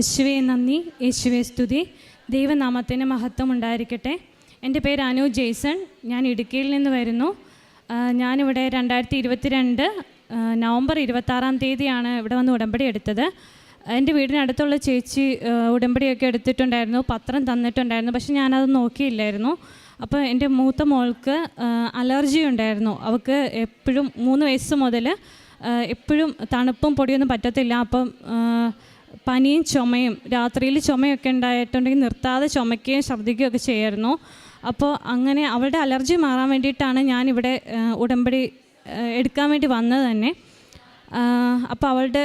യേശുവെ നന്ദി. യേശുവെ സ്തുതി. ദൈവനാമത്തിന് മഹത്വം ഉണ്ടായിരിക്കട്ടെ. എന്റെ പേര് അനു ജെയ്സൺ. ഞാൻ ഇടുക്കിയിൽ നിന്ന് വരുന്നു. ഞാനിവിടെ രണ്ടായിരത്തി ഇരുപത്തിരണ്ട് നവംബർ ഇരുപത്താറാം തീയതിയാണ് ഇവിടെ വന്ന് ഉടമ്പടി എടുത്തത്. എന്റെ വീടിനടുത്തുള്ള ചേച്ചി ഉടമ്പടിയൊക്കെ എടുത്തിട്ടുണ്ടായിരുന്നു. പത്രം തന്നിട്ടുണ്ടായിരുന്നു. പക്ഷെ ഞാനത് നോക്കിയില്ലായിരുന്നു. അപ്പോൾ എന്റെ മൂത്ത മോൾക്ക് അലർജി ഉണ്ടായിരുന്നു. അവൾക്ക് എപ്പോഴും മൂന്ന് വയസ്സ് മുതൽ എപ്പോഴും തണുപ്പും പൊടിയൊന്നും പറ്റത്തില്ല. അപ്പം പനിയും ചുമയും രാത്രിയിൽ ചുമയൊക്കെ ഉണ്ടായിട്ടുണ്ടെങ്കിൽ നിർത്താതെ ചുമയ്ക്കുകയും ഛർദ്ദിക്കുകയും ഒക്കെ ചെയ്യായിരുന്നു. അപ്പോൾ അങ്ങനെ അവളുടെ അലർജി മാറാൻ വേണ്ടിയിട്ടാണ് ഞാനിവിടെ ഉടമ്പടി എടുക്കാൻ വേണ്ടി വന്നത് തന്നെ. അപ്പോൾ അവളുടെ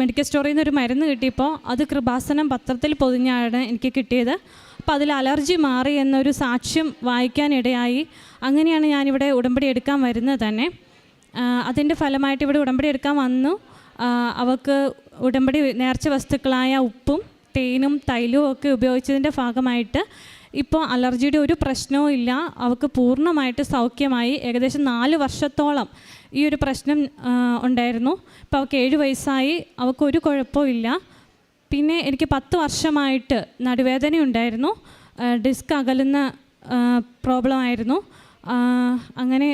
മെഡിക്കൽ സ്റ്റോറിൽ നിന്ന് ഒരു മരുന്ന് കിട്ടിയപ്പോൾ അത് കൃപാസനം പത്രത്തിൽ പൊതിഞ്ഞാണ് എനിക്ക് കിട്ടിയത്. അപ്പോൾ അതിൽ അലർജി മാറി എന്നൊരു സാക്ഷ്യം വായിക്കാനിടയായി. അങ്ങനെയാണ് ഞാനിവിടെ ഉടമ്പടി എടുക്കാൻ വരുന്നത് തന്നെ. അതിന്റെ ഫലമായിട്ട് ഇവിടെ ഉടമ്പടി എടുക്കാൻ വന്നു. അവൾക്ക് ഉടമ്പടി നേർച്ച വസ്തുക്കളായ ഉപ്പും തേനും തൈലവും ഒക്കെ ഉപയോഗിച്ചതിന്റെ ഭാഗമായിട്ട് ഇപ്പോൾ അലർജിയുടെ ഒരു പ്രശ്നവും ഇല്ല. അവൾക്ക് പൂർണമായിട്ട് സൗഖ്യമായി ഏകദേശം നാല് വർഷത്തോളം ഈ ഒരു പ്രശ്നം ഉണ്ടായിരുന്നു. ഇപ്പോൾ അവൾക്ക് ഏഴ് വയസ്സായി. അവൾക്ക് ഒരു കുഴപ്പവും ഇല്ല. പിന്നെ എനിക്ക് പത്ത് വർഷമായിട്ട് നടുവേദന ഉണ്ടായിരുന്നു. ഡിസ്ക് അകലുന്ന പ്രോബ്ലം ആയിരുന്നു. അങ്ങനെ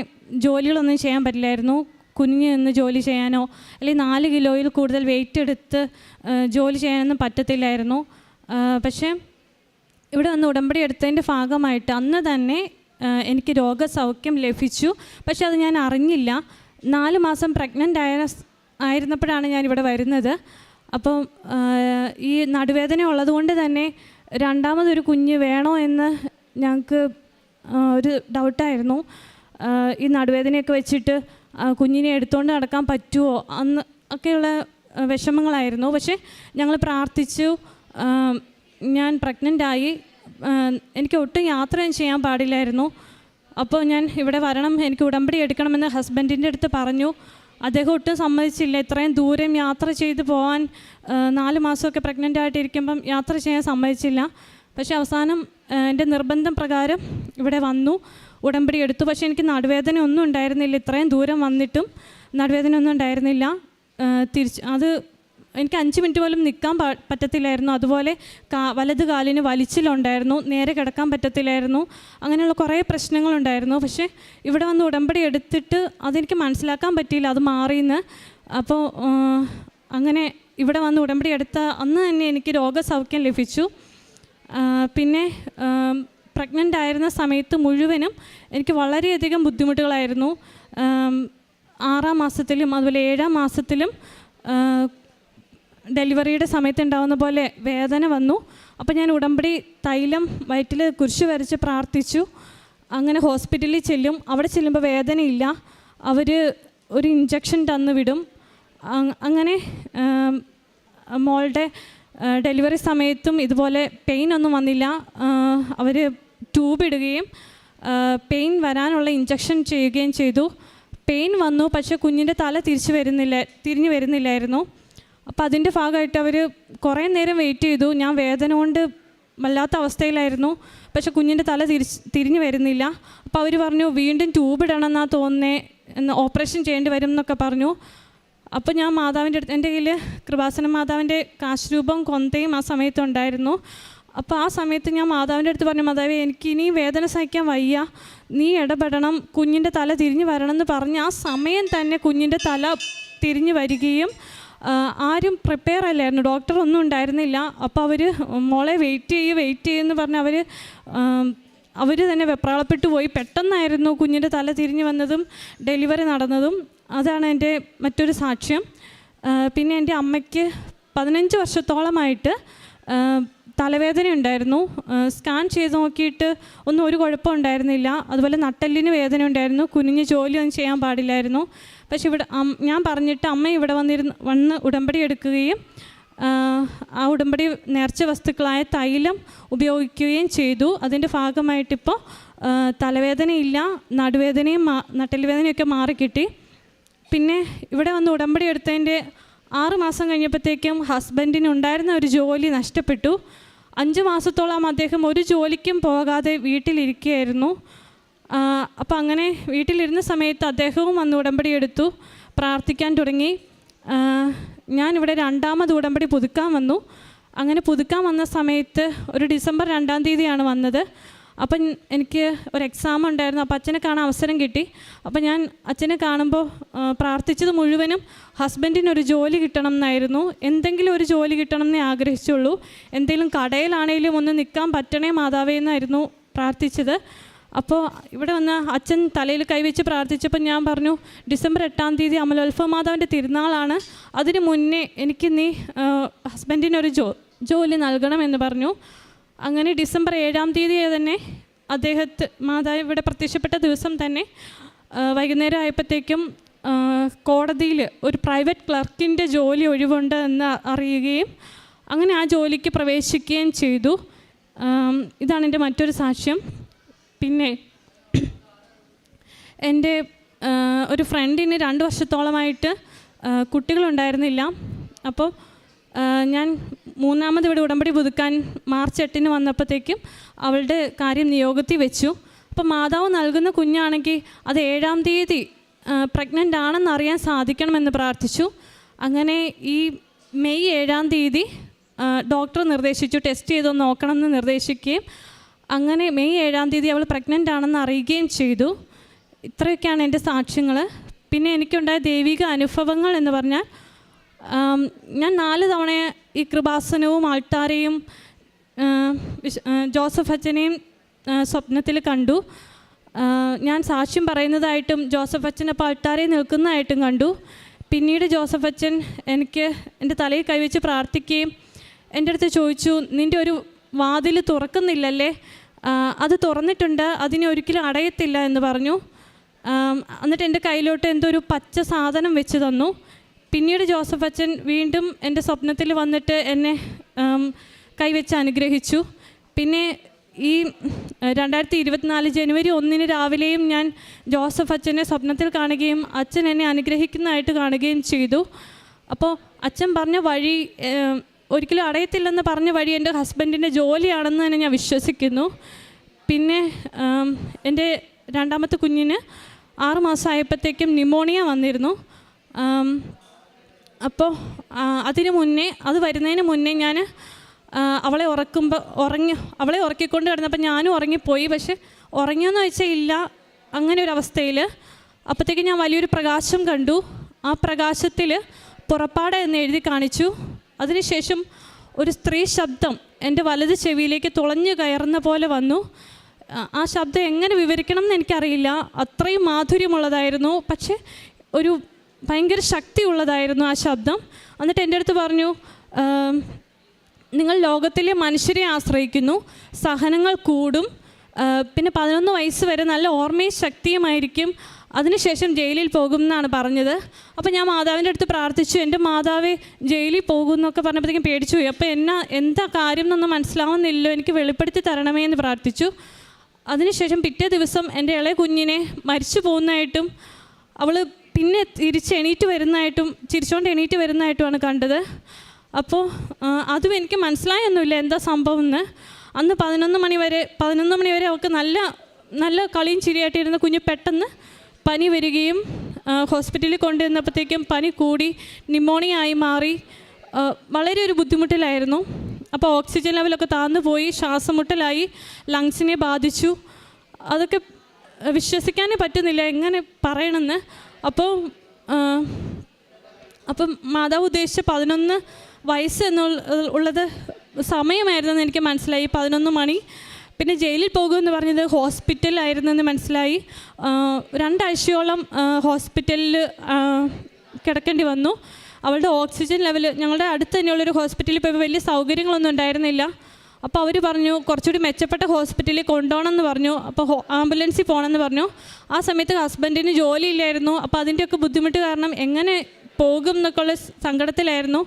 ജോലികളൊന്നും ചെയ്യാൻ പറ്റില്ലായിരുന്നു. കുനിഞ്ഞ് നിന്ന് ജോലി ചെയ്യാനോ അല്ലെങ്കിൽ നാല് കിലോയിൽ കൂടുതൽ വെയിറ്റ് എടുത്ത് ജോലി ചെയ്യാനൊന്നും പറ്റത്തില്ലായിരുന്നു. പക്ഷേ ഇവിടെ വന്ന് ഉടമ്പടി എടുത്തതിന്റെ ഭാഗമായിട്ട് അന്ന് തന്നെ എനിക്ക് രോഗസൗഖ്യം ലഭിച്ചു. പക്ഷെ അത് ഞാൻ അറിഞ്ഞില്ല. നാല് മാസം പ്രഗ്നന്റ് ആയ ആയിരുന്നപ്പോഴാണ് ഞാൻ ഇവിടെ വരുന്നത്. അപ്പം ഈ നടുവേദന ഉള്ളതുകൊണ്ട് തന്നെ രണ്ടാമതൊരു കുഞ്ഞ് വേണോ എന്ന് ഞങ്ങൾക്ക് ഒരു ഡൗട്ടായിരുന്നു ഈ നടുവേദനയൊക്കെ വെച്ചിട്ട് കുഞ്ഞിനെ എടുത്തുകൊണ്ട് നടക്കാൻ പറ്റുമോ അന്ന് ഒക്കെയുള്ള വിഷമങ്ങളായിരുന്നു. പക്ഷേ ഞങ്ങൾ പ്രാർത്ഥിച്ചു. ഞാൻ പ്രഗ്നന്റായി എനിക്ക് ഒട്ടും യാത്രയും ചെയ്യാൻ പാടില്ലായിരുന്നു. അപ്പോൾ ഞാൻ ഇവിടെ വരണം എനിക്ക് ഉടമ്പടി എടുക്കണമെന്ന് ഹസ്ബൻഡിന്റെ അടുത്ത് പറഞ്ഞു. അദ്ദേഹം ഒട്ടും സമ്മതിച്ചില്ല. ഇത്രയും ദൂരം യാത്ര ചെയ്ത് പോകാൻ നാല് മാസമൊക്കെ പ്രഗ്നന്റ് ആയിട്ടിരിക്കുമ്പം യാത്ര ചെയ്യാൻ സമ്മതിച്ചില്ല. പക്ഷേ അവസാനം എന്റെ നിർബന്ധം പ്രകാരം ഇവിടെ വന്നു ഉടമ്പടി എടുത്തു. പക്ഷേ എനിക്ക് നടുവേദന ഒന്നും ഉണ്ടായിരുന്നില്ല. ഇത്രയും ദൂരം വന്നിട്ടും നടുവേദന ഒന്നും ഉണ്ടായിരുന്നില്ല. തിരിച്ച് അത് എനിക്ക് അഞ്ച് മിനിറ്റ് പോലും നിൽക്കാൻ പറ്റത്തില്ലായിരുന്നു. അതുപോലെ കാ വലത് കാലിന് വലിച്ചിലുണ്ടായിരുന്നു. നേരെ കിടക്കാൻ പറ്റത്തില്ലായിരുന്നു. അങ്ങനെയുള്ള കുറേ പ്രശ്നങ്ങളുണ്ടായിരുന്നു. പക്ഷേ ഇവിടെ വന്ന് ഉടമ്പടി എടുത്തിട്ട് അതെനിക്ക് മനസ്സിലാക്കാൻ പറ്റിയില്ല. അത് മാറിയെന്ന്. അപ്പോൾ അങ്ങനെ ഇവിടെ വന്ന് ഉടമ്പടി എടുത്ത അന്ന് തന്നെ എനിക്ക് രോഗസൗഖ്യം ലഭിച്ചു. പിന്നെ പ്രഗ്നന്റ് ആയിരുന്ന സമയത്ത് മുഴുവനും എനിക്ക് വളരെയധികം ബുദ്ധിമുട്ടുകളായിരുന്നു. ആറാം മാസത്തിലും അതുപോലെ ഏഴാം മാസത്തിലും ഡെലിവറിയുടെ സമയത്ത് ഉണ്ടാകുന്ന പോലെ വേദന വന്നു. അപ്പോൾ ഞാൻ ഉടമ്പടി തൈലം വയറ്റിൽ കുരിശ് വരച്ച് പ്രാർത്ഥിച്ചു. അങ്ങനെ ഹോസ്പിറ്റലിൽ ചെല്ലും. അവിടെ ചെല്ലുമ്പോൾ വേദനയില്ല. അവർ ഒരു ഇഞ്ചക്ഷൻ തന്നു വിടും. അങ്ങനെ മോളുടെ ഡെലിവറി സമയത്തും ഇതുപോലെ പെയിൻ ഒന്നും വന്നില്ല. അവർ ട്യൂബ് ഇടുകയും പെയിൻ വരാനുള്ള ഇഞ്ചക്ഷൻ ചെയ്യുകയും ചെയ്തു. പെയിൻ വന്നു പക്ഷേ കുഞ്ഞിന്റെ തല തിരിച്ചു വരുന്നില്ല തിരിഞ്ഞു വരുന്നില്ലായിരുന്നു. അപ്പോൾ അതിന്റെ ഭാഗമായിട്ട് അവർ കുറേ നേരം വെയിറ്റ് ചെയ്തു. ഞാൻ വേദന കൊണ്ട് വല്ലാത്ത അവസ്ഥയിലായിരുന്നു. പക്ഷെ കുഞ്ഞിന്റെ തല തിരിച്ച് തിരിഞ്ഞു വരുന്നില്ല. അപ്പോൾ അവർ പറഞ്ഞു വീണ്ടും ട്യൂബ് തോന്നുന്നേ എന്ന് ഓപ്പറേഷൻ ചെയ്യേണ്ടി വരും എന്നൊക്കെ പറഞ്ഞു. അപ്പോൾ ഞാൻ മാതാവിന്റെ അടുത്ത് എന്റെ കയ്യിൽ കൃപാസന മാതാവിന്റെ കാശ് രൂപം കൊന്തയും ആ സമയത്ത് ഉണ്ടായിരുന്നു. അപ്പോൾ ആ സമയത്ത് ഞാൻ മാതാവിന്റെ അടുത്ത് പറഞ്ഞു മാതാവേ എനിക്ക് ഇനി വേദന സഹിക്കാൻ വയ്യ. നീ ഇടപെടണം. കുഞ്ഞിന്റെ തല തിരിഞ്ഞു വരണം എന്ന് പറഞ്ഞ് ആ സമയം തന്നെ കുഞ്ഞിന്റെ തല തിരിഞ്ഞു വരികയും ആരും പ്രിപ്പയർ അല്ലായിരുന്നു. ഡോക്ടർ ഒന്നും ഉണ്ടായിരുന്നില്ല. അപ്പോൾ അവർ മോളെ വെയിറ്റ് ചെയ്യ് വെയിറ്റ് ചെയ്യുമെന്ന് പറഞ്ഞ് അവർ അവർ തന്നെ വെപ്രാളപ്പെട്ടു പോയി. പെട്ടെന്നായിരുന്നു കുഞ്ഞിന്റെ തല തിരിഞ്ഞു വന്നതും ഡെലിവറി നടന്നതും. അതാണ് എന്റെ മറ്റൊരു സാക്ഷ്യം. പിന്നെ എന്റെ അമ്മയ്ക്ക് പതിനഞ്ച് വർഷത്തോളമായിട്ട് തലവേദന ഉണ്ടായിരുന്നു. സ്കാൻ ചെയ്ത് നോക്കിയിട്ട് ഒന്നും ഒരു കുഴപ്പം ഉണ്ടായിരുന്നില്ല. അതുപോലെ നട്ടെല്ലിന് വേദന ഉണ്ടായിരുന്നു. കുനിഞ്ഞ് ജോലിയൊന്നും ചെയ്യാൻ പാടില്ലായിരുന്നു. പക്ഷെ ഇവിടെ ഞാൻ പറഞ്ഞിട്ട് അമ്മ ഇവിടെ വന്നിരുന്ന് വന്ന് ഉടമ്പടി എടുക്കുകയും ആ, ഉടമ്പടി നേർച്ച വസ്തുക്കളായ തൈലം ഉപയോഗിക്കുകയും ചെയ്തു. അതിന്റെ ഭാഗമായിട്ടിപ്പോൾ തലവേദനയില്ല നടുവേദനയും മാ നട്ടെല്ല് വേദനയൊക്കെ മാറിക്കിട്ടി. പിന്നെ ഇവിടെ വന്ന് ഉടമ്പടി എടുത്തതിന്റെ ആറ് മാസം കഴിഞ്ഞപ്പോഴത്തേക്കും ഹസ്ബൻഡിന് ഉണ്ടായിരുന്ന ഒരു ജോലി നഷ്ടപ്പെട്ടു. അഞ്ച് മാസത്തോളം അദ്ദേഹം ഒരു ജോലിക്കും പോകാതെ വീട്ടിലിരിക്കുകയായിരുന്നു. അപ്പോൾ അങ്ങനെ വീട്ടിലിരുന്ന സമയത്ത് അദ്ദേഹവും വന്ന് ഉടമ്പടി എടുത്തു പ്രാർത്ഥിക്കാൻ തുടങ്ങി. ഞാനിവിടെ രണ്ടാമത് ഉടമ്പടി പുതുക്കാൻ വന്നു. അങ്ങനെ പുതുക്കാൻ വന്ന സമയത്ത് ഒരു ഡിസംബർ രണ്ടാം തീയതിയാണ് വന്നത്. അപ്പം എനിക്ക് ഒരു എക്സാം ഉണ്ടായിരുന്നു. അപ്പോൾ അച്ഛനെ കാണാൻ അവസരം കിട്ടി. അപ്പം ഞാൻ അച്ഛനെ കാണുമ്പോൾ പ്രാർത്ഥിച്ചത് മുഴുവനും ഹസ്ബൻഡിന് ഒരു ജോലി കിട്ടണം എന്നായിരുന്നു. എന്തെങ്കിലും ഒരു ജോലി കിട്ടണം എന്നേ ആഗ്രഹിച്ചുള്ളൂ. എന്തെങ്കിലും കടയിലാണെങ്കിലും ഒന്ന് നിൽക്കാൻ പറ്റണേ മാതാവേ എന്നായിരുന്നു പ്രാർത്ഥിച്ചത്. അപ്പോൾ ഇവിടെ വന്ന അച്ഛൻ തലയിൽ കൈവച്ച് പ്രാർത്ഥിച്ചപ്പോൾ ഞാൻ പറഞ്ഞു ഡിസംബർ എട്ടാം തീയതി അമലോത്ഭവ മാതാവിന്റെ തിരുനാളാണ്. അതിന് മുന്നേ എനിക്ക് നീ ഹസ്ബൻഡിനൊരു ജോ ജോലി നൽകണം എന്ന് പറഞ്ഞു. അങ്ങനെ ഡിസംബർ ഏഴാം തീയതി തന്നെ അദ്ദേഹത്തെ മാതാവ് ഇവിടെ പ്രത്യക്ഷപ്പെട്ട ദിവസം തന്നെ വൈകുന്നേരം ആയപ്പോഴത്തേക്കും കോടതിയിൽ ഒരു പ്രൈവറ്റ് ക്ലർക്കിന്റെ ജോലി ഒഴിവുണ്ട് എന്ന് അറിയുകയും അങ്ങനെ ആ ജോലിക്ക് പ്രവേശിക്കുകയും ചെയ്തു. ഇതാണ് എന്റെ മറ്റൊരു സാക്ഷ്യം. പിന്നെ എന്റെ ഒരു ഫ്രണ്ടിന് രണ്ട് വർഷത്തോളമായിട്ട് കുട്ടികളുണ്ടായിരുന്നില്ല. അപ്പോൾ ഞാൻ മൂന്നാമത് ഇവിടെ ഉടമ്പടി പുതുക്കാൻ മാർച്ച് എട്ടിന് വന്നപ്പോഴത്തേക്കും അവളുടെ കാര്യം നിയോഗത്തിൽ വെച്ചു. അപ്പോൾ മാതാവ് നൽകുന്ന കുഞ്ഞാണെങ്കിൽ അത് ഏഴാം തീയതി പ്രഗ്നന്റ് ആണെന്ന് അറിയാൻ സാധിക്കണമെന്ന് പ്രാർത്ഥിച്ചു. അങ്ങനെ ഈ മെയ് ഏഴാം തീയതി ഡോക്ടർ നിർദ്ദേശിച്ചു. ടെസ്റ്റ് ചെയ്ത് നോക്കണം എന്ന് നിർദ്ദേശിക്കുകയും അങ്ങനെ മെയ് ഏഴാം തീയതി അവൾ പ്രഗ്നന്റ് ആണെന്ന് അറിയുകയും ചെയ്തു. ഇത്രയൊക്കെയാണ് എന്റെ സാക്ഷ്യങ്ങൾ പിന്നെ എനിക്കുണ്ടായ ദൈവിക അനുഭവങ്ങൾ എന്ന് പറഞ്ഞാൽ ഞാൻ നാല് തവണ ഈ കൃപാസനവും ആൾട്ടാരെയും ആ, വിശ- ആ, ജോസഫ് അച്ഛനെയും സ്വപ്നത്തിൽ കണ്ടു. ഞാൻ സാക്ഷ്യം പറയുന്നതായിട്ടും ജോസഫ് അച്ഛൻ അപ്പോൾ ആൾട്ടാരെ നിൽക്കുന്നതായിട്ടും കണ്ടു. പിന്നീട് ജോസഫ് അച്ഛൻ എനിക്ക് എന്റെ തലയിൽ കൈവച്ച് പ്രാർത്ഥിക്കുകയും എന്റെ അടുത്ത് ചോദിച്ചു നിന്റെ ഒരു വാതിൽ തുറക്കുന്നില്ലല്ലേ? അത് തുറന്നിട്ടുണ്ട് അതിനെ ഒരിക്കലും അടയത്തില്ല എന്ന് പറഞ്ഞു. എന്നിട്ട് എന്റെ കയ്യിലോട്ട് എന്തോ ഒരു പച്ച സാധനം വെച്ച് തന്നു. പിന്നീട് ജോസഫ് അച്ഛൻ വീണ്ടും എന്റെ സ്വപ്നത്തിൽ വന്നിട്ട് എന്നെ കൈവച്ച് അനുഗ്രഹിച്ചു. പിന്നെ ഈ രണ്ടായിരത്തി ഇരുപത്തിനാല് ജനുവരി ഒന്നിന് രാവിലെയും ഞാൻ ജോസഫ് അച്ഛനെ സ്വപ്നത്തിൽ കാണുകയും അച്ഛൻ എന്നെ അനുഗ്രഹിക്കുന്നതായിട്ട് കാണുകയും ചെയ്തു. അപ്പോൾ അച്ഛൻ പറഞ്ഞ വഴി ഒരിക്കലും അടയത്തില്ലെന്ന് പറഞ്ഞ വഴി എന്റെ ഹസ്ബൻഡിന്റെ ജോലിയാണെന്ന് തന്നെ ഞാൻ വിശ്വസിക്കുന്നു. പിന്നെ എന്റെ രണ്ടാമത്തെ കുഞ്ഞിന് ആറ് മാസമായപ്പോഴത്തേക്കും ന്യൂമോണിയ വന്നിരുന്നു. അപ്പോൾ അതിനു മുന്നേ അത് വരുന്നതിന് മുന്നേ ഞാൻ അവളെ ഉറക്കുമ്പോൾ ഉറങ്ങി അവളെ ഉറക്കിക്കൊണ്ട് കിടന്നപ്പോൾ ഞാനും ഉറങ്ങിപ്പോയി. പക്ഷെ ഉറങ്ങിയെന്ന് വെച്ചാൽ ഇല്ല അങ്ങനെ ഒരു അവസ്ഥയിൽ. അപ്പോഴത്തേക്ക് ഞാൻ വലിയൊരു പ്രകാശം കണ്ടു. ആ പ്രകാശത്തിൽ പുറപ്പാട് എന്ന് എഴുതി കാണിച്ചു. അതിനുശേഷം ഒരു സ്ത്രീ ശബ്ദം എന്റെ വലത് ചെവിയിലേക്ക് തുളഞ്ഞു കയറുന്ന പോലെ വന്നു. ആ ശബ്ദം എങ്ങനെ വിവരിക്കണം എന്ന് എനിക്കറിയില്ല. അത്രയും മാധുര്യമുള്ളതായിരുന്നു. പക്ഷേ ഒരു ഭയങ്കര ശക്തിയുള്ളതായിരുന്നു ആ ശബ്ദം. എന്നിട്ട് എന്റെ അടുത്ത് പറഞ്ഞു നിങ്ങൾ ലോകത്തിലെ മനുഷ്യരെ ആശ്രയിക്കുന്നു സഹനങ്ങൾ കൂടും പിന്നെ പതിനൊന്ന് വയസ്സ് വരെ നല്ല ഓർമ്മയും ശക്തിയുമായിരിക്കും അതിനുശേഷം ജയിലിൽ പോകും എന്നാണ് പറഞ്ഞത്. അപ്പോൾ ഞാൻ മാതാവിന്റെ അടുത്ത് പ്രാർത്ഥിച്ചു എന്റെ മാതാവേ ജയിലിൽ പോകും എന്നൊക്കെ പറഞ്ഞപ്പോഴത്തേക്കും പേടിച്ചു പോയി. അപ്പോൾ എന്നാ എന്താ കാര്യം എന്നൊന്നും മനസ്സിലാവുന്നില്ലോ എനിക്ക് വെളിപ്പെടുത്തി തരണമേ എന്ന് പ്രാർത്ഥിച്ചു. അതിനുശേഷം പിറ്റേ ദിവസം എന്റെ ഇളയ കുഞ്ഞിനെ മരിച്ചു പോകുന്നതായിട്ടും അവൾ പിന്നെ തിരിച്ച് എണീറ്റ് വരുന്നതായിട്ടും ചിരിച്ചുകൊണ്ട് എണീറ്റ് വരുന്നതായിട്ടുമാണ് കണ്ടത്. അപ്പോൾ അതും എനിക്ക് മനസ്സിലായൊന്നുമില്ല എന്താ സംഭവം എന്ന് അന്ന് പതിനൊന്ന് മണി വരെ പതിനൊന്ന് മണി വരെ അവൾക്ക് നല്ല നല്ല കളിയും ചിരിയായിട്ടിരുന്ന കുഞ്ഞ് പെട്ടെന്ന് പനി വരികയും ഹോസ്പിറ്റലിൽ കൊണ്ടുവന്നപ്പോഴത്തേക്കും പനി കൂടി ന്യൂമോണിയ ആയി മാറി. വളരെ ഒരു ബുദ്ധിമുട്ടിലായിരുന്നു. അപ്പോൾ ഓക്സിജൻ ലെവലൊക്കെ താന്നു പോയി ശ്വാസമുട്ടലായി ലങ്സിനെ ബാധിച്ചു. അതൊക്കെ വിശ്വസിക്കാനേ പറ്റുന്നില്ല എങ്ങനെ പറയണമെന്ന്. അപ്പോൾ അപ്പം മാതാവ് ഉദ്ദേശിച്ച പതിനൊന്ന് വയസ്സ് എന്നുള്ള ഉള്ളത് സമയമായിരുന്നെന്ന് എനിക്ക് മനസ്സിലായി. പതിനൊന്ന് മണി. പിന്നെ ജയിലിൽ പോകുമെന്ന് പറഞ്ഞത് ഹോസ്പിറ്റലായിരുന്നെന്ന് മനസ്സിലായി. രണ്ടാഴ്ചയോളം ഹോസ്പിറ്റലിൽ കിടക്കേണ്ടി വന്നു. അവളുടെ ഓക്സിജൻ ലെവൽ ഞങ്ങളുടെ അടുത്ത് തന്നെയുള്ളൊരു ഹോസ്പിറ്റലിൽ പോയപ്പോൾ വലിയ സൗകര്യങ്ങളൊന്നും ഉണ്ടായിരുന്നില്ല. അപ്പോൾ അവർ പറഞ്ഞു കുറച്ചുകൂടി മെച്ചപ്പെട്ട ഹോസ്പിറ്റലിൽ കൊണ്ടുപോകണം എന്ന് പറഞ്ഞു അപ്പോൾ ആംബുലൻസിൽ പോകണമെന്ന് പറഞ്ഞു. ആ സമയത്ത് ഹസ്ബൻഡിന് ജോലിയില്ലായിരുന്നു. അപ്പോൾ അതിന്റെയൊക്കെ ബുദ്ധിമുട്ട് കാരണം എങ്ങനെ പോകും എന്നൊക്കെയുള്ള സങ്കടത്തിലായിരുന്നു.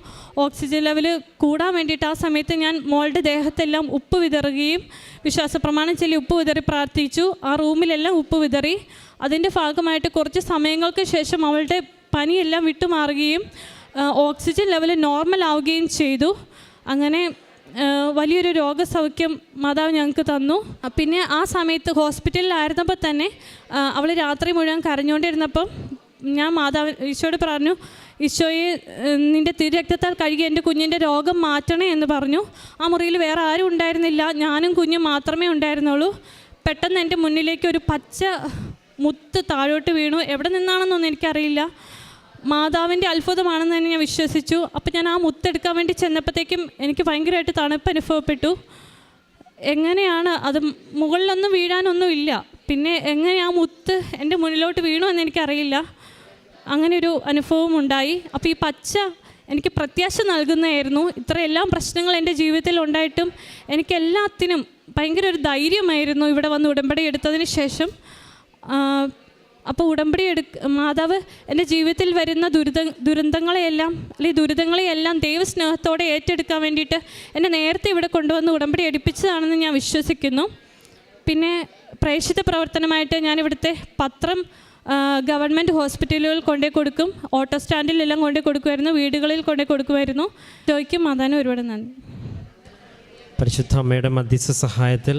ഓക്സിജൻ ലെവൽ കൂടാൻ വേണ്ടിയിട്ട് ആ സമയത്ത് ഞാൻ മോളുടെ ദേഹത്തെല്ലാം ഉപ്പ് വിതറുകയും വിശ്വാസ പ്രമാണം ചൊല്ലി ഉപ്പ് വിതറി പ്രാർത്ഥിച്ചു. ആ റൂമിലെല്ലാം ഉപ്പ് വിതറി. അതിന്റെ ഭാഗമായിട്ട് കുറച്ച് സമയങ്ങൾക്ക് ശേഷം അവളുടെ പനിയെല്ലാം വിട്ടുമാറുകയും ഓക്സിജൻ ലെവൽ നോർമൽ ആവുകയും ചെയ്തു. അങ്ങനെ വലിയൊരു രോഗസൗഖ്യം മാതാവ് ഞങ്ങൾക്ക് തന്നു. പിന്നെ ആ സമയത്ത് ഹോസ്പിറ്റലിലായിരുന്നപ്പോൾ തന്നെ അവൾ രാത്രി മുഴുവൻ കരഞ്ഞുകൊണ്ടിരുന്നപ്പം ഞാൻ മാതാവ് ഈശോയോട് പറഞ്ഞു ഈശോയെ നിന്റെ തിരുരക്തത്താൽ കഴുകി എന്റെ കുഞ്ഞിന്റെ രോഗം മാറ്റണേ എന്ന് പറഞ്ഞു. ആ മുറിയിൽ വേറെ ആരും ഉണ്ടായിരുന്നില്ല. ഞാനും കുഞ്ഞും മാത്രമേ ഉണ്ടായിരുന്നുള്ളൂ. പെട്ടെന്ന് എന്റെ മുന്നിലേക്ക് ഒരു പച്ച മുത്ത് താഴോട്ട് വീണു. എവിടെ നിന്നാണെന്നൊന്നും എനിക്കറിയില്ല. മാതാവിന്റെ അത്ഭുതമാണെന്ന് തന്നെ ഞാൻ വിശ്വസിച്ചു. അപ്പം ഞാൻ ആ മുത്തെടുക്കാൻ വേണ്ടി ചെന്നപ്പോഴത്തേക്കും എനിക്ക് ഭയങ്കരമായിട്ട് തണുപ്പ് അനുഭവപ്പെട്ടു. എങ്ങനെയാണ് അത് മുകളിലൊന്നും വീഴാനൊന്നും ഇല്ല. പിന്നെ എങ്ങനെ ആ മുത്ത് എന്റെ മുന്നിലോട്ട് വീണു എന്ന് എനിക്കറിയില്ല. അങ്ങനെ ഒരു അനുഭവം ഉണ്ടായി. അപ്പോൾ ഈ പച്ച എനിക്ക് പ്രത്യാശ നൽകുന്നതായിരുന്നു. ഇത്രയെല്ലാം പ്രശ്നങ്ങൾ എന്റെ ജീവിതത്തിൽ ഉണ്ടായിട്ടും എനിക്ക് എല്ലാത്തിനും ഭയങ്കര ഒരു ധൈര്യമായിരുന്നു ഇവിടെ വന്ന് ഉടമ്പടി എടുത്തതിന് ശേഷം. അപ്പോൾ ഉടമ്പടി എടുക്ക മാതാവ് എന്റെ ജീവിതത്തിൽ വരുന്ന ദുരിത ദുരന്തങ്ങളെയെല്ലാം അല്ലെങ്കിൽ ദുരിതങ്ങളെയെല്ലാം ദൈവസ്നേഹത്തോടെ ഏറ്റെടുക്കാൻ വേണ്ടിയിട്ട് എന്നെ നേരത്തെ ഇവിടെ കൊണ്ടുവന്ന് ഉടമ്പടി എടുപ്പിച്ചതാണെന്ന് ഞാൻ വിശ്വസിക്കുന്നു. പിന്നെ പ്രേക്ഷിത പ്രവർത്തനമായിട്ട് ഞാനിവിടുത്തെ പത്രം ഗവൺമെന്റ് ഹോസ്പിറ്റലുകൾ കൊണ്ടേ കൊടുക്കും. ഓട്ടോ സ്റ്റാൻഡിലെല്ലാം കൊണ്ടേ കൊടുക്കുമായിരുന്നു. വീടുകളിൽ കൊണ്ടേ കൊടുക്കുമായിരുന്നു. ജോയ്ക്കും മാതാനും ഒരുപാട് നന്ദി. പരിശുദ്ധ അമ്മയുടെ മധ്യസ്ഥ സഹായത്തിൽ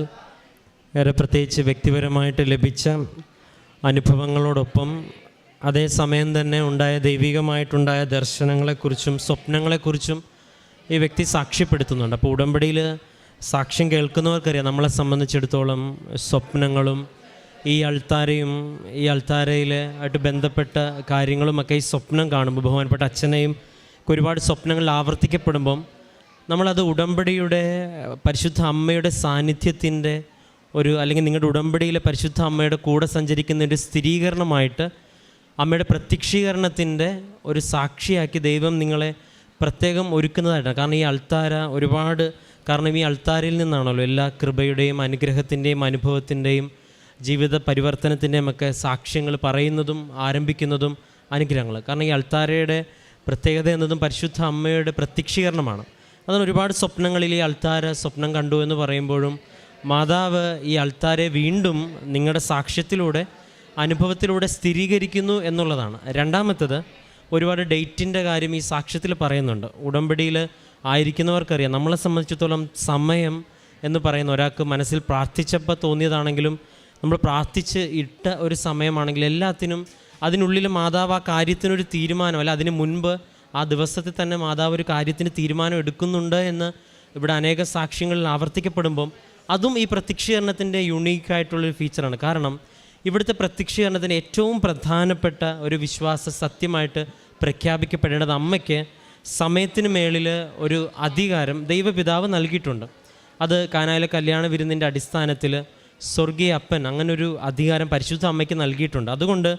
ഏറെ പ്രത്യേകിച്ച് വ്യക്തിപരമായിട്ട് ലഭിച്ച അനുഭവങ്ങളോടൊപ്പം അതേസമയം തന്നെ ഉണ്ടായ ദൈവികമായിട്ടുണ്ടായ ദർശനങ്ങളെക്കുറിച്ചും സ്വപ്നങ്ങളെക്കുറിച്ചും ഈ വ്യക്തി സാക്ഷ്യപ്പെടുത്തുന്നുണ്ട്. അപ്പോൾ ഉടമ്പടിയിൽ സാക്ഷ്യം കേൾക്കുന്നവർക്കറിയാം. നമ്മളെ സംബന്ധിച്ചിടത്തോളം സ്വപ്നങ്ങളും ഈ അൾത്താരയും ഈ അൾത്താരയിൽ ആയിട്ട് ബന്ധപ്പെട്ട കാര്യങ്ങളുമൊക്കെ ഈ സ്വപ്നം കാണുമ്പോൾ ബഹുമാനപ്പെട്ട അച്ഛനെയും ഒരുപാട് സ്വപ്നങ്ങൾ ആവർത്തിക്കപ്പെടുമ്പം നമ്മളത് ഉടമ്പടിയുടെ പരിശുദ്ധ അമ്മയുടെ സാന്നിധ്യത്തിന്റെ ഒരു അല്ലെങ്കിൽ നിങ്ങളുടെ ഉടമ്പടിയിലെ പരിശുദ്ധ അമ്മയുടെ കൂടെ സഞ്ചരിക്കുന്ന ഒരു സ്ഥിരീകരണമായിട്ട് അമ്മയുടെ പ്രത്യക്ഷീകരണത്തിന്റെ ഒരു സാക്ഷിയാക്കി ദൈവം നിങ്ങളെ പ്രത്യേകം ഒരുക്കുന്നതായിട്ടാണ്. കാരണം ഈ അൾത്താര ഒരുപാട് കാരണം ഈ അൾത്താരയിൽ നിന്നാണല്ലോ എല്ലാ കൃപയുടെയും അനുഗ്രഹത്തിന്റെയും അനുഭവത്തിന്റെയും ജീവിത പരിവർത്തനത്തിന്റെയും ഒക്കെ സാക്ഷ്യങ്ങൾ പറയുന്നതും ആരംഭിക്കുന്നതും അനുഗ്രഹങ്ങൾ. കാരണം ഈ അൾത്താരയുടെ പ്രത്യേകത എന്നതും പരിശുദ്ധ അമ്മയുടെ പ്രത്യക്ഷീകരണമാണ്. അതാണ് ഒരുപാട് സ്വപ്നങ്ങളിൽ ഈ അൾത്താര സ്വപ്നം കണ്ടു എന്ന് പറയുമ്പോഴും മാതാവ് ഈ അൾത്താരെ വീണ്ടും നിങ്ങളുടെ സാക്ഷ്യത്തിലൂടെ അനുഭവത്തിലൂടെ സ്ഥിരീകരിക്കുന്നു എന്നുള്ളതാണ്. രണ്ടാമത്തത് ഒരുപാട് ഡേറ്റിന്റെ കാര്യം ഈ സാക്ഷ്യത്തിൽ പറയുന്നുണ്ട്. ഉടമ്പടിയിൽ ആയിരിക്കുന്നവർക്കറിയാം. നമ്മളെ സംബന്ധിച്ചിടത്തോളം സമയം എന്ന് പറയുന്ന ഒരാൾക്ക് മനസ്സിൽ പ്രാർത്ഥിച്ചപ്പോൾ തോന്നിയതാണെങ്കിലും നമ്മൾ പ്രാർത്ഥിച്ച് ഇട്ട ഒരു സമയമാണെങ്കിൽ എല്ലാത്തിനും അതിനുള്ളിൽ മാതാവ് ആ കാര്യത്തിനൊരു തീരുമാനം അല്ല അതിന് മുൻപ് ആ ദിവസത്തിൽ തന്നെ മാതാവ് ഒരു കാര്യത്തിന് തീരുമാനം എടുക്കുന്നുണ്ട് എന്ന് ഇവിടെ അനേക സാക്ഷ്യങ്ങളിൽ ആവർത്തിക്കപ്പെടുമ്പം അതും ഈ പ്രത്യക്ഷീകരണത്തിന്റെ യുണീക്കായിട്ടുള്ളൊരു ഫീച്ചറാണ് കാരണം ഇവിടുത്തെ പ്രത്യക്ഷീകരണത്തിന് ഏറ്റവും പ്രധാനപ്പെട്ട ഒരു വിശ്വാസ സത്യമായിട്ട് പ്രഖ്യാപിക്കപ്പെടേണ്ടത് അമ്മയ്ക്ക് സമയത്തിന് മേളിൽ ഒരു അധികാരം ദൈവപിതാവ് നൽകിയിട്ടുണ്ട്. അത് കാനായിലെ കല്യാണ വിരുന്നിന്റെ അടിസ്ഥാനത്തിൽ സ്വർഗീയ അപ്പൻ അങ്ങനൊരു അധികാരം പരിശുദ്ധ അമ്മയ്ക്ക് നൽകിയിട്ടുണ്ട്. അതുകൊണ്ട്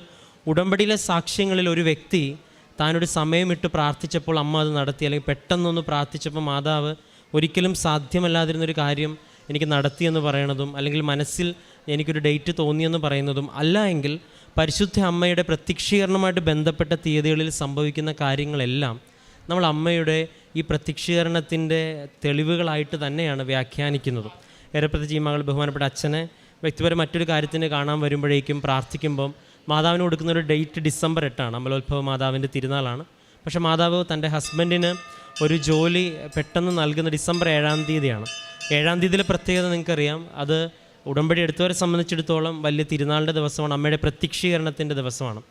ഉടമ്പടിയിലെ സാക്ഷ്യങ്ങളിൽ ഒരു വ്യക്തി താനൊരു സമയമിട്ട് പ്രാർത്ഥിച്ചപ്പോൾ അമ്മ അത് നടത്തി അല്ലെങ്കിൽ പെട്ടെന്നൊന്ന് പ്രാർത്ഥിച്ചപ്പോൾ മാതാവ് ഒരിക്കലും സാധ്യമല്ലാതിരുന്നൊരു കാര്യം എനിക്ക് നടത്തിയെന്ന് പറയണതും അല്ലെങ്കിൽ മനസ്സിൽ എനിക്കൊരു ഡേറ്റ് തോന്നിയെന്ന് പറയുന്നതും അല്ല എങ്കിൽ പരിശുദ്ധ അമ്മയുടെ പ്രത്യക്ഷീകരണമായിട്ട് ബന്ധപ്പെട്ട തീയതികളിൽ സംഭവിക്കുന്ന കാര്യങ്ങളെല്ലാം നമ്മൾ അമ്മയുടെ ഈ പ്രത്യക്ഷീകരണത്തിന്റെ തെളിവുകളായിട്ട് തന്നെയാണ് വ്യാഖ്യാനിക്കുന്നത്. ഏറെ പ്രത്യേകിച്ച് ഈ മകൾ ബഹുമാനപ്പെട്ട അച്ഛനെ വ്യക്തിപരം മറ്റൊരു കാര്യത്തിന് കാണാൻ വരുമ്പോഴേക്കും പ്രാർത്ഥിക്കുമ്പം മാതാവിന് കൊടുക്കുന്ന ഒരു ഡേറ്റ് ഡിസംബർ എട്ടാണ്. അമ്പലോത്ഭവ മാതാവിന്റെ തിരുനാളാണ്. പക്ഷേ മാതാവ് തന്റെ ഹസ്ബൻഡിന് ഒരു ജോലി പെട്ടെന്ന് നൽകുന്ന ഡിസംബർ ഏഴാം തീയതിയാണ്. ഏഴാം തീയതിയിലെ പ്രത്യേകത നിങ്ങൾക്കറിയാം. അത് ഉടമ്പടി എടുത്തവരെ സംബന്ധിച്ചിടത്തോളം വലിയ തിരുനാളിന്റെ ദിവസമാണ്. അമ്മയുടെ പ്രത്യക്ഷീകരണത്തിന്റെ ദിവസമാണ്.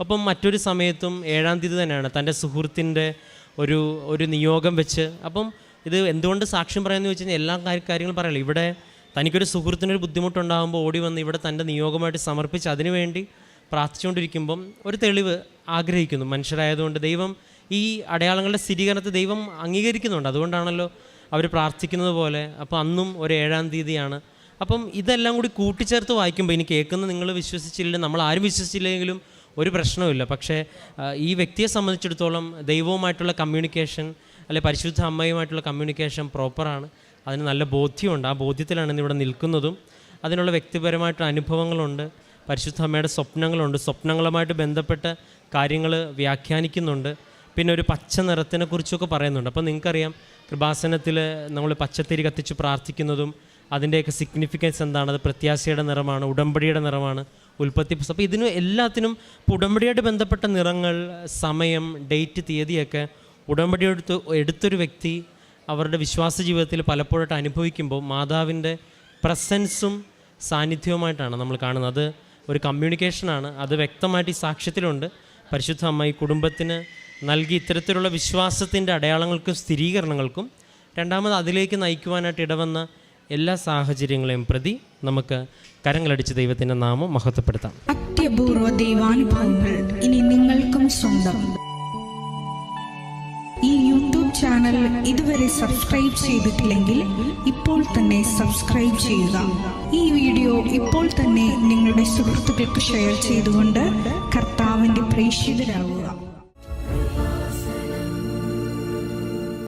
അപ്പം മറ്റൊരു സമയത്തും ഏഴാം തീയതി തന്നെയാണ് തന്റെ സുഹൃത്തിന്റെ ഒരു ഒരു നിയോഗം വെച്ച്. അപ്പം ഇത് എന്തുകൊണ്ട് സാക്ഷ്യം പറയുന്നത് വെച്ച് കഴിഞ്ഞാൽ എല്ലാ കാര്യ- കാര്യങ്ങളും പറയല്ലോ. ഇവിടെ തനിക്കൊരു സുഹൃത്തിനൊരു ബുദ്ധിമുട്ടുണ്ടാകുമ്പോൾ ഓടി വന്ന് ഇവിടെ തന്റെ നിയോഗമായിട്ട് സമർപ്പിച്ച് അതിനുവേണ്ടി പ്രാർത്ഥിച്ചുകൊണ്ടിരിക്കുമ്പം ഒരു തെളിവ് ആഗ്രഹിക്കുന്നു. മനുഷ്യരായതുകൊണ്ട് ദൈവം ഈ അടയാളങ്ങളുടെ സ്ഥിരീകരണത്തെ ദൈവം അംഗീകരിക്കുന്നുണ്ട്. അതുകൊണ്ടാണല്ലോ അവർ പ്രാർത്ഥിക്കുന്നത് പോലെ. അപ്പോൾ അന്നും ഒരു ഏഴാം തീയതിയാണ്. അപ്പം ഇതെല്ലാം കൂടി കൂട്ടിച്ചേർത്ത് വായിക്കുമ്പോൾ ഇനി കേൾക്കുന്ന നിങ്ങൾ വിശ്വസിച്ചില്ല നമ്മൾ ആരും വിശ്വസിച്ചില്ലെങ്കിലും ഒരു പ്രശ്നവുമില്ല. പക്ഷേ ഈ വ്യക്തിയെ സംബന്ധിച്ചിടത്തോളം ദൈവവുമായിട്ടുള്ള കമ്മ്യൂണിക്കേഷൻ അല്ലെ പരിശുദ്ധ അമ്മയുമായിട്ടുള്ള കമ്മ്യൂണിക്കേഷൻ പ്രോപ്പറാണ്. അതിന് നല്ല ബോധ്യമുണ്ട്. ആ ബോധ്യത്തിലാണ് ഇന്നിവിടെ നിൽക്കുന്നതും. അതിനുള്ള വ്യക്തിപരമായിട്ടുള്ള അനുഭവങ്ങളുണ്ട്. പരിശുദ്ധ അമ്മയുടെ സ്വപ്നങ്ങളുണ്ട്. സ്വപ്നങ്ങളുമായിട്ട് ബന്ധപ്പെട്ട കാര്യങ്ങൾ വ്യാഖ്യാനിക്കുന്നുണ്ട്. പിന്നെ ഒരു പച്ച നിറത്തിനെ കുറിച്ചൊക്കെ പറയുന്നുണ്ട്. അപ്പോൾ നിങ്ങൾക്കറിയാം കൃപാസനത്തിൽ നമ്മൾ പച്ചത്തിരി കത്തിച്ച് പ്രാർത്ഥിക്കുന്നതും അതിന്റെയൊക്കെ സിഗ്നിഫിക്കൻസ് എന്താണ്? അത് പ്രത്യാശയുടെ നിറമാണ് ഉടമ്പടിയുടെ നിറമാണ് ഉൽപ്പത്തി അപ്പോൾ ഇതിന് എല്ലാത്തിനും ഇപ്പോൾ ഉടമ്പടിയായിട്ട് ബന്ധപ്പെട്ട നിറങ്ങൾ സമയം ഡേറ്റ് തീയതിയൊക്കെ ഉടമ്പടി എടുത്ത് എടുത്തൊരു വ്യക്തി അവരുടെ വിശ്വാസ ജീവിതത്തിൽ പലപ്പോഴായിട്ട് അനുഭവിക്കുമ്പോൾ മാതാവിന്റെ പ്രസൻസും സാന്നിധ്യവുമായിട്ടാണ് നമ്മൾ കാണുന്നത്. അത് ഒരു കമ്മ്യൂണിക്കേഷനാണ് അത് വ്യക്തമായിട്ട് ഈ സാക്ഷ്യത്തിലുണ്ട്. പരിശുദ്ധ അമ്മ ഈ കുടുംബത്തിന് നൽകി ഇത്തരത്തിലുള്ള വിശ്വാസത്തിന്റെ അടയാളങ്ങൾക്കും സ്ഥിരീകരണങ്ങൾക്കും രണ്ടാമത് അതിലേക്ക് നയിക്കുവാനായിട്ട് ഇടവന്ന എല്ലാ സാഹചര്യങ്ങളെയും പ്രതി നമുക്ക് കരങ്ങളടിച്ച് ദൈവത്തിന്റെ നാമം മഹത്വപ്പെടുത്താം. അത്യപൂർവ ദൈവാനുഭവങ്ങൾ ഇനി നിങ്ങൾക്കും സ്വന്തം. ഈ യൂട്യൂബ് ചാനൽ ഇതുവരെ സബ്സ്ക്രൈബ് ചെയ്തിട്ടില്ലെങ്കിൽ ഇപ്പോൾ തന്നെ സബ്സ്ക്രൈബ് ചെയ്യുക. ഈ വീഡിയോ ഇപ്പോൾ തന്നെ നിങ്ങളുടെ സുഹൃത്തുക്കൾക്ക് ഷെയർ ചെയ്തുകൊണ്ട് കർത്താവിന്റെ പ്രേക്ഷിതരാകുക.